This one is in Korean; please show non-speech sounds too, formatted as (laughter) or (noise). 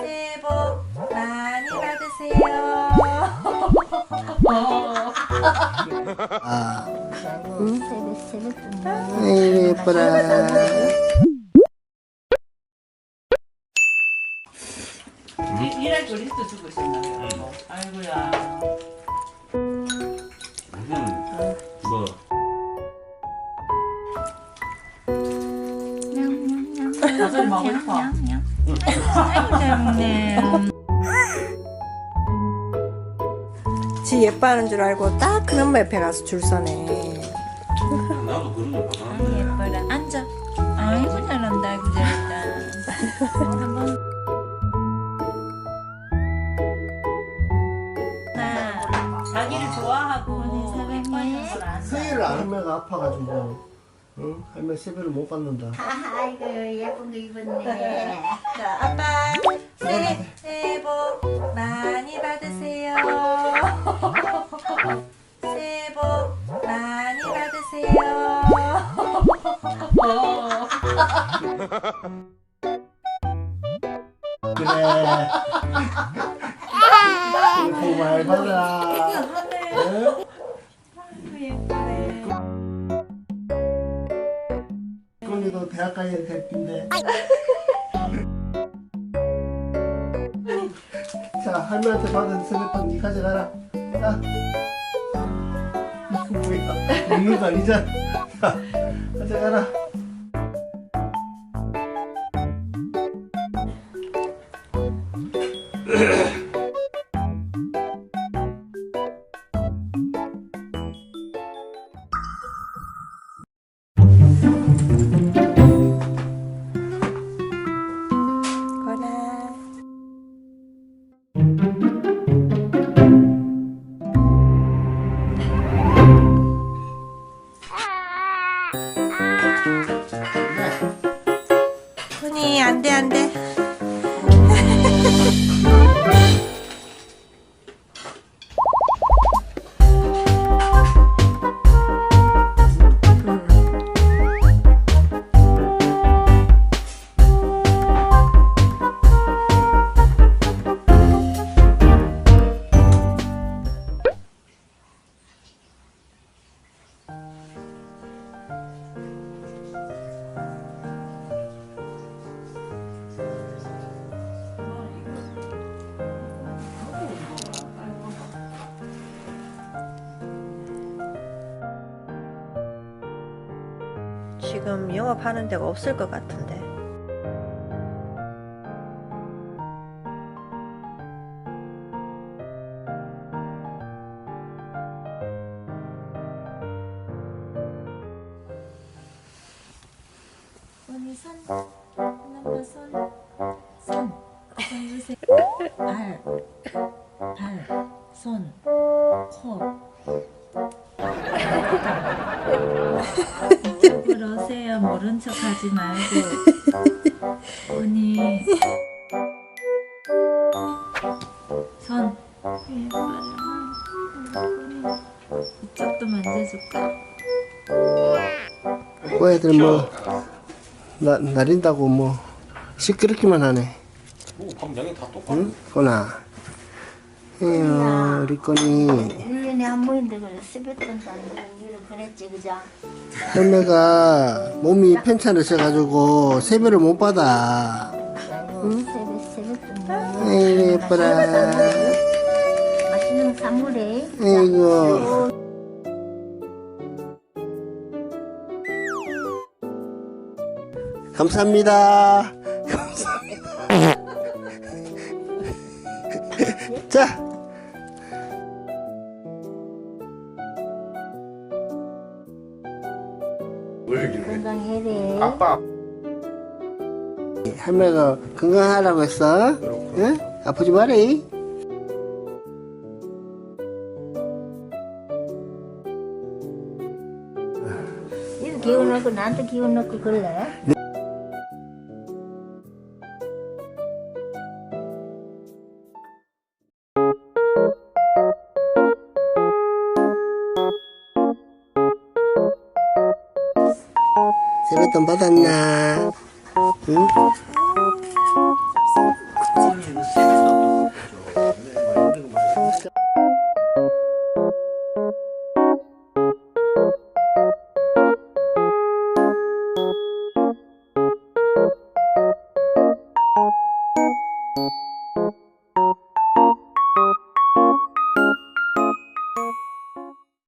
새해 복 많이 받으세요. 아, 새벽 아이고 예뻐라. 일- 일할 거 리스트 주고 있었나 봐요. 아이고야. 뭐 가서리 먹고 싶 어. 지 예뻐하는 줄 알고 딱큰 엄마 옆에 가서 줄 서네. 나도 그런 거 받았는데 예뻐라. 앉아. 아이고 잘한다. 아이고 잘했다. 한번. 나 자기를 좋아하고 사랑해. 수의를 안 하면 아파가지고, 응? 할머니 세배를 못 받는다. 아이고 예쁜 거 입었네 (laughs) 자, 아빠 새해, 새해 복 많이 받으세요. (laughs) 새해 복 많이 받으세요. 그래. (laughs) 복 많이 받아라. 응? 그거도 대학 가야 될 텐데. 자, 할머니한테 받은 세뱃돈 니 가져가라. 자. 이거 뭐야? 먹는 거 아니잖아. 자, 가져가라. 지금 영업하는 데가 없을 것 같은데. 손, 하나만 손, 손, 손 주세요. 발, 발, 손, 코. 오세요. 모른 척 하지 말고. 언니. 손. 이쪽도 만져줄까? 그 애들 뭐, 나, 나린다고 뭐, 시끄럽기만 하네. 오, 감량이 다 똑같아 응? 거나. 에휴, 우리 거니. 1년에 한 번인데 그래 주고 우리를 보냈지 그죠? 할매가 몸이 편찮으셔가지고 세배를 못 받아. 아이고 새벽 새벽돈 아이고, 예뻐라. 맛있는 거 사물에 아이고. 감사합니다. (laughs) 감사합니다. 자, 건강해래 아빠 할매가 건강하라고 했어. 응? 아프지. 이거 기운 넣고 나한테 기운 넣고 그래 세뱃돈 받았나? 응?